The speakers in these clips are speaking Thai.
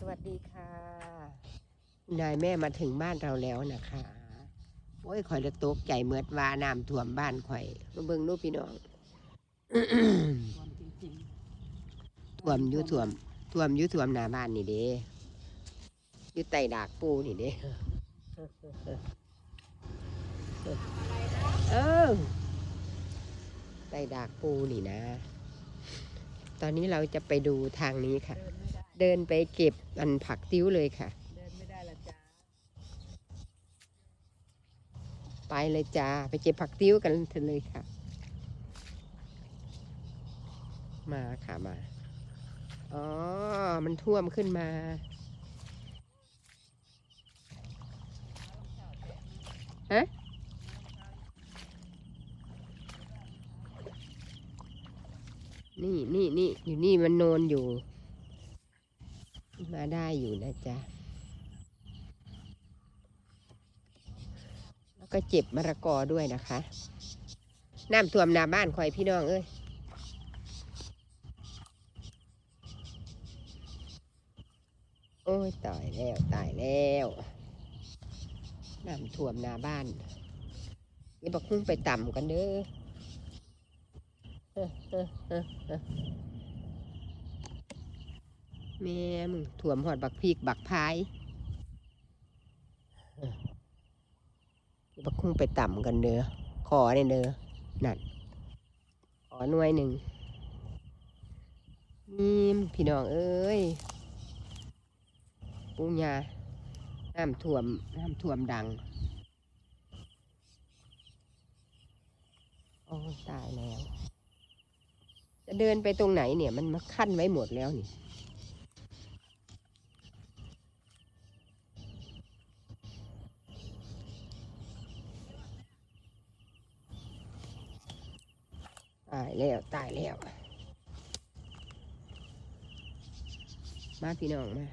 สวัสดีค่ะ นายแม่มาถึงบ้านเราแล้วนะคะโอ้ยข่อยละตกใจเมือดว่าน้ำท่วมบ้านข่อยมาเบิ่งดูพี่น้องความจริงท่วมอยู่ท่วมท่วมอยู่ท่วมหน้าบ้านนี่เด้อยู่ใต้ดากปูนี่เด้เออใต้ดากปูนี่นะ ตอนนี้เราจะไปดูทางนี้ค่ะ เดินไม่ได้เดินไปเก็บอันผักติ้วเลยค่ะ เดินไม่ได้ละจ้า ไปเลยจ้า ไปเก็บผักติ้วกันเลยค่ะ มาค่ะมา อ๋อ มันท่วมขึ้นมา ฮะนี่นี่นี่อยู่นี่มันโนนอยู่ มาได้อยู่นะจ๊ะ แล้วก็เจ็บมะระกอด้วยนะคะ น้ำท่วมนาบ้านคอยพี่น้องเอ้ยโอ้ยตายแล้วตายแล้วน้ำท่วมนาบ้านอย่บอกคุ้งไปต่ำกันเด้อเฮ้อเฮ้อเฮ้อเฮ้อ แม่มึงท่วมหอดบักพีกบักพายบอกคุ้งไปต่ำกันเด้อขอเนี่ยเด้อนั่นขอหน่วยหนึ่งนี่พี่น้องเอ้ยปูญาน้ำท่วมน้ำท่วมดัง โอ้ตายแล้ว จะเดินไปตรงไหนเนี่ย มันมาขั้นไว้หมดแล้วนี่ ตายแล้วตายแล้ว มาพี่น้องมา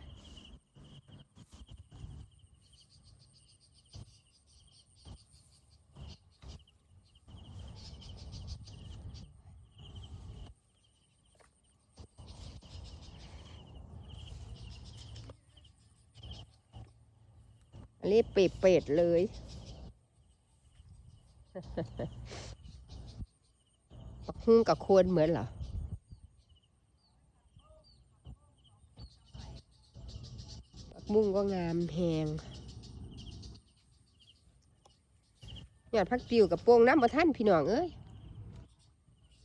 อันนี้เเป็ดเลย ปักหุ้งกับควรเหมือนเหรอปักบุ้งก็งามแพงยอดพักติวกับโป่งน้ำบ่ท่านพี่น้องเอ้ย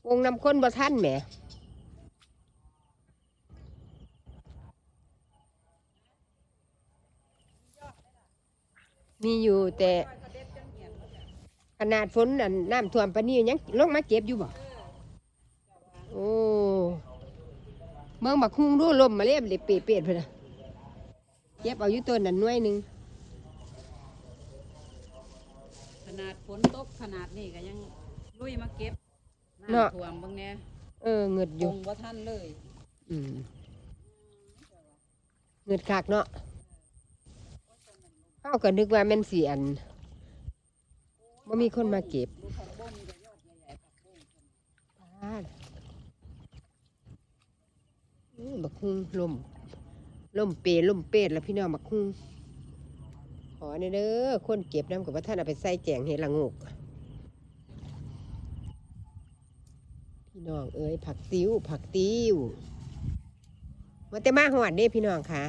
โป่งน้ำข้นบ่ท่านแหมมีอยู่แต่ขนาดฝนน้ำท่วมปานนี้ยังลงมาเก็บอยู่บ่ อ้เมืองบักฮุงดูลมมาเรียบเลยเปรตๆเพิ่นน่ะเก็บเอาอยู่ต้นนั่นหน่วยหนึงขนาดฝนตกขนาดนี้ก็ยังลุยมาเก็บน้ำท่วมเบางแน่เออเงิดอคยู่งว่าท่านเลยอืมเงิดคักเนาะเฮาก็นึกว่าแม่นสิอันบ่มีคนมาเก็บดูผักบุ้งก็ยอดใหญ่ๆผักบุ้ง ปาดอื้อ บักฮุงลมลมเปรลมเปรตแล้วพี่น้องบักฮุงขอเนี่ยเด้อคนเก็บน้ำกับว่าท่านเอาไปใส่แกงเห็ดละงกพี่น้องเอ้ยผักติ้วผักติ้วมันแต่มาหอดเด้พี่น้องค่ะ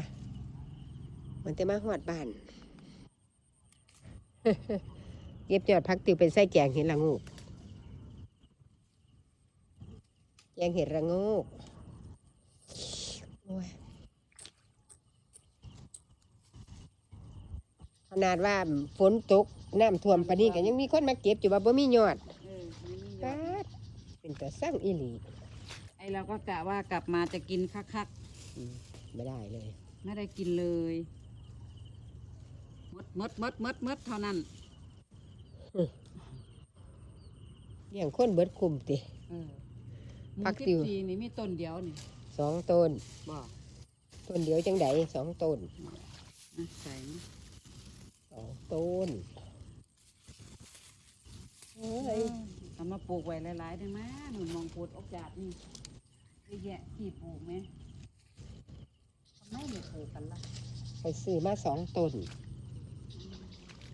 มันแต่มาหอดบ้านเก็บยอดผักติ้วเป็นใส่แกงเห็ดละงกแกงเห็ดระงก ยขนาดว่าฝนตกน้ำท่วมปานนี้ก็ยังมีคนมาเก็บอยู่ว่าบ่มียอดเออไม่มียอปาดดเป็นแต่สร้างอีหลีไอเราก็กะว่ากลับมาจะกินคักอืมไม่ได้เลย ๆไม่ได้กินเลยมดมดมดมดมดเท่านั้นเลี้ยงคนเบิดคุมติ เออผักหมู่ติ๋วสิบสี่นี่มีต้นเดียวนี่ สองต้นบอกต้นเดียวจังไดสองต้นนะใส่นะสองต้นเอ้ยเอามาปลูกไว้หลายๆได้ไหมหนุนมองปูดออกจากนี่เยอะแยะที่ปลูกไหมไม่ไม่ปลูกกันละไปซื้อมาสองต้น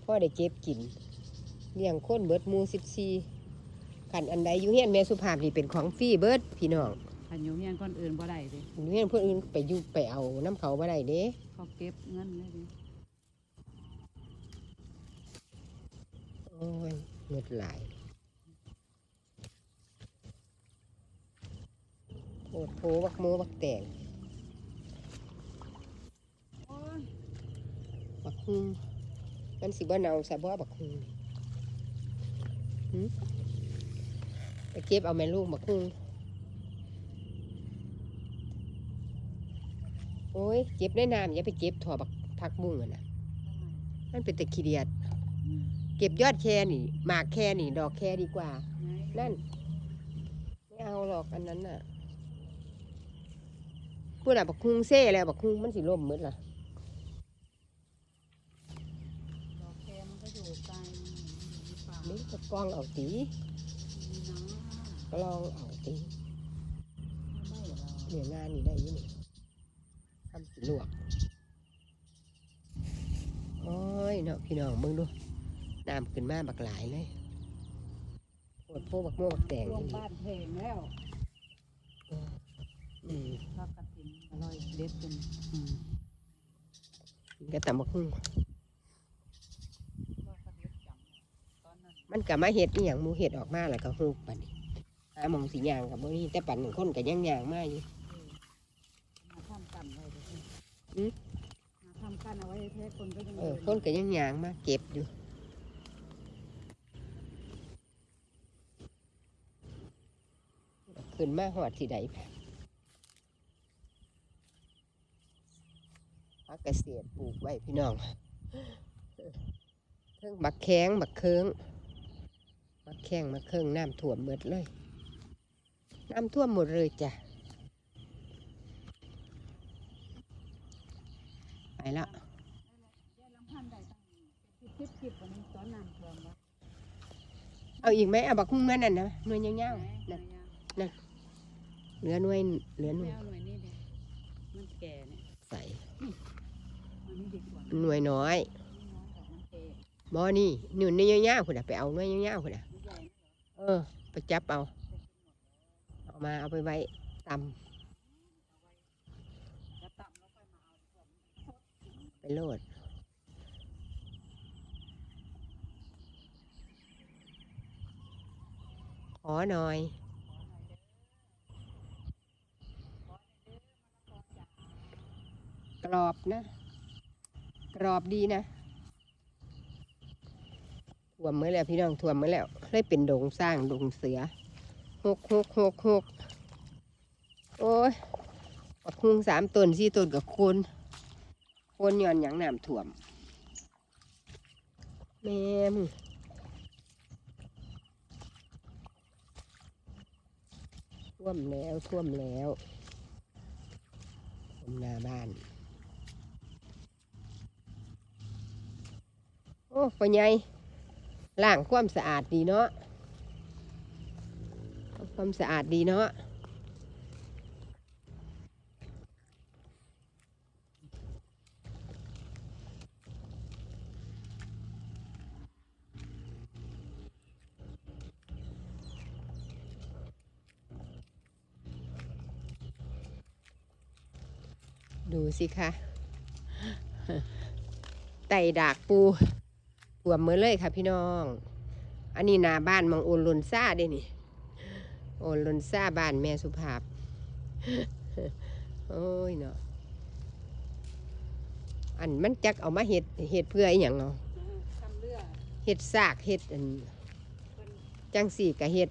พ่อได้เก็บกินเลี้ยงคนเบิดหมูสิบสี่ขันอันใดอยู่เฮียนแม่สุภาพนี่เป็นของฟรีเบิดพี่น้อง อันอยู่เฮียนคนอื่นบ่ได้เดิอยู่เฮียนคนอื่นไปอยู่ไปเอาน้ำเขาบ่ได้เด้เขาเก็บเงินเลยดิโอ้ยเงิดหลายโอดโผบักโมบักแตงโอ้ยบักฮุงมันสิบ่เนาซะบ่บักฮุงหึไปเก็บเอาแม่ลูกบักฮุง โอ้ยเก็บได้น้ำอย่าไปเก็บถั่วบักผักบุ้งอะนะมันเป็นตะขี้เดียด เก็บยอดแค่นี่หมากแค่นี่ ดอกแค่ดีกว่า นั่น ไม่เอาหรอกอันนั้นน่ะพูดอะบักคุงเซ่แล้วบักคุงมันสิล่มหมืดล่ะดอกแคมันก็อยู่ไกลนี่ก็กล้องเอาตีกลองเอาตีไม่ได้หรอกเหนืองานนี่ได้ยี่นี่ ทำสิลวกโอ้ยเนาะพี่น้องมึงดูน้ำขึ้นมาบักหลายเลยปวดโพบักโม่บักแตงช่วงนี่บ้านเพลงแล้วอืมพักกระถินอร่อยเด็ดเป็นอืมก็ตำบักคุงก็กระเด็ดจำตอนนั้นมันก็มาเห็ดอีหยังหมูเห็ดออกมาแล้วก็ฮูกปัดนี้หาหมองสียางกับบ่นี่แต่ปันหนึ่งคนก็ยังยางมาอยู่ มาทำกันไว้เดี๋ยว อืมมาทำกันเอาไว้แท้คนก็ยังเออดิคนก็ยังยางมาเก็บอยู่ ขึ้นมาหอดที่ใดแพพักเกษตรปลูกไว้พี่น้องเทิงบักแข้งบักเคืองบักแข้งบักเคืองน้ำท่วมหมดเลย น้ำท่วมหมดเลยจ้ะ ไปแล้ว ยายลำพันธ์ได้ตั้ง เป็นสิบสิบวันนี้ตอนน้ำท่วมวะเอาอีกไหมเอาบักคุ้งนั่นน่ะนะหน่วยยาวไหนๆไหนนั่นอะเหลือหน่วยเหลือหน่วยแมวหน่วยนี้เด็มันแก่เนี่ยใส่อันนี้ดีกว่าหน่วยน้อยนี่น้อยกว่ามันแก่บ่นี่หน่วยยาวๆคุณน่ะไปเอาหน่วยยาวๆคุณน่ะไม่ใหญ่นะเออ ไปจับเอาเอามาเอาไปไว้ตจะต่ำแล้วค่อยมาเอาดีกว่าำไปโลดข อหน่อยกรอบนะ กรอบดีนะถ่วมเมื่อแล้วพี่น้องถ่วมเมื่อแล้วเลยเป็นดงสร้างดงเสือหกหกหกหกโอ้ยปักคุงสามต้นสี่ต้นกับคน คนย้อนหยังน้ำถ่วมแม่มึง ท่วมแล้วท่วมแล้วท่วมหน้าบ้าน โอ้ปะไงล้างความสะอาดดีเนาะความสะอาดดีเนาะ ดูสิคะไต่ดากปูถ่วมมือเลยค่ะพี่น้อง อันนี้นาบ้านมองโอนลนซ่าเด้นี่ โอนลนซ่าบ้านแม่สุภาพ โอ้ยเนาะ อันมันจักเอามาเห็ดเห็ดเพื่ออหย่างเนาะเห็ดซากเห็ดอันจังสี่กะเห็ด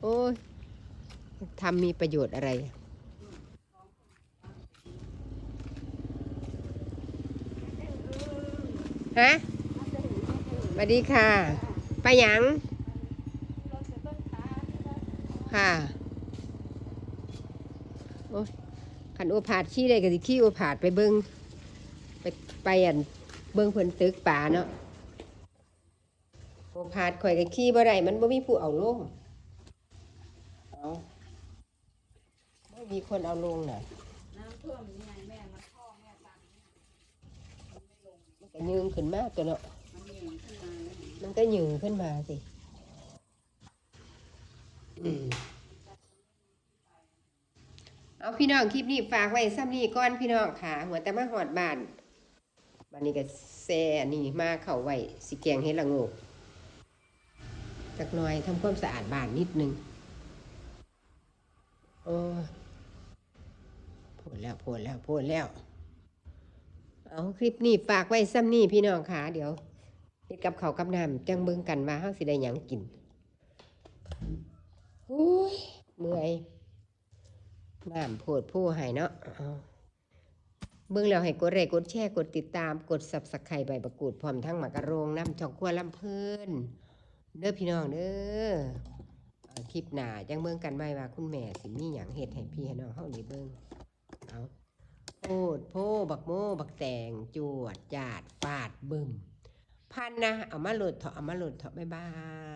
โอ้ยทำมีประโยชน์อะไร ฮะสวัสดีค่ะไปหยังค่ะโอ้ยขันโอผาดขี้ได้ก็สิขี้โอผาดไปเบิงไปไปอันเบิงเพิ่นตึกป่าเนาะโอผาดข่อยก็ขี้บ่ได้มันบ่มีผู้เอาลงเอาไม่มีคนเอาลงน่ะน้ำท่ท่วมนี่ไงแม่มันพ่อแม่ตัน มัน ก็ยืงขึ้นมาตัวเนาะมันเหนียวขึ้นมาเลยมันก็ยืงขึ้นมาสิอืมเอาพี่น้องคลิปนี้ฝากไว้ซ้ำนี้ก่อนพี่น้องค่ะ หัวแต่มาหอดบ้านบันนี้ก็แซ่นี่มาเข้าไว้สิแกงให้ละโงกจักหน่อยทำความสะอาดบ้านนิดนึงโอ้ยพูดแล้วพูดแล้วพูดแล้ว เอาคลิปนี้ฝากไว้ซ้ำนี่พี่น้องค่ะ เดี๋ยวเฮ็ดกับเขากับน้ำจังเบิ่งกันว่าเฮาสิได้หยังกินโอ้ยเมื่อยน้ำโพดผู้ให้เนาะเอาเบิ่งแล้วให้กดไลค์กดแชร์กดติดตามกด Subscribe ใบประกูดพร้อมทั้งหมากกะโรงน้ำช่องครัวลำเพิ่นเด้อพี่น้องเด้อคลิปหนาจังเบิ่งกันไว้ว่าคุณแม่สิมีหยังเฮ็ดให้พี่ให้น้องเฮาได้เบิ่ง โพดโพบักโมบักแตงจวดจาดฟาดบึมพันนะเอามาหลุดเถอะเอามาหลุดเถอะบ๊ายบาย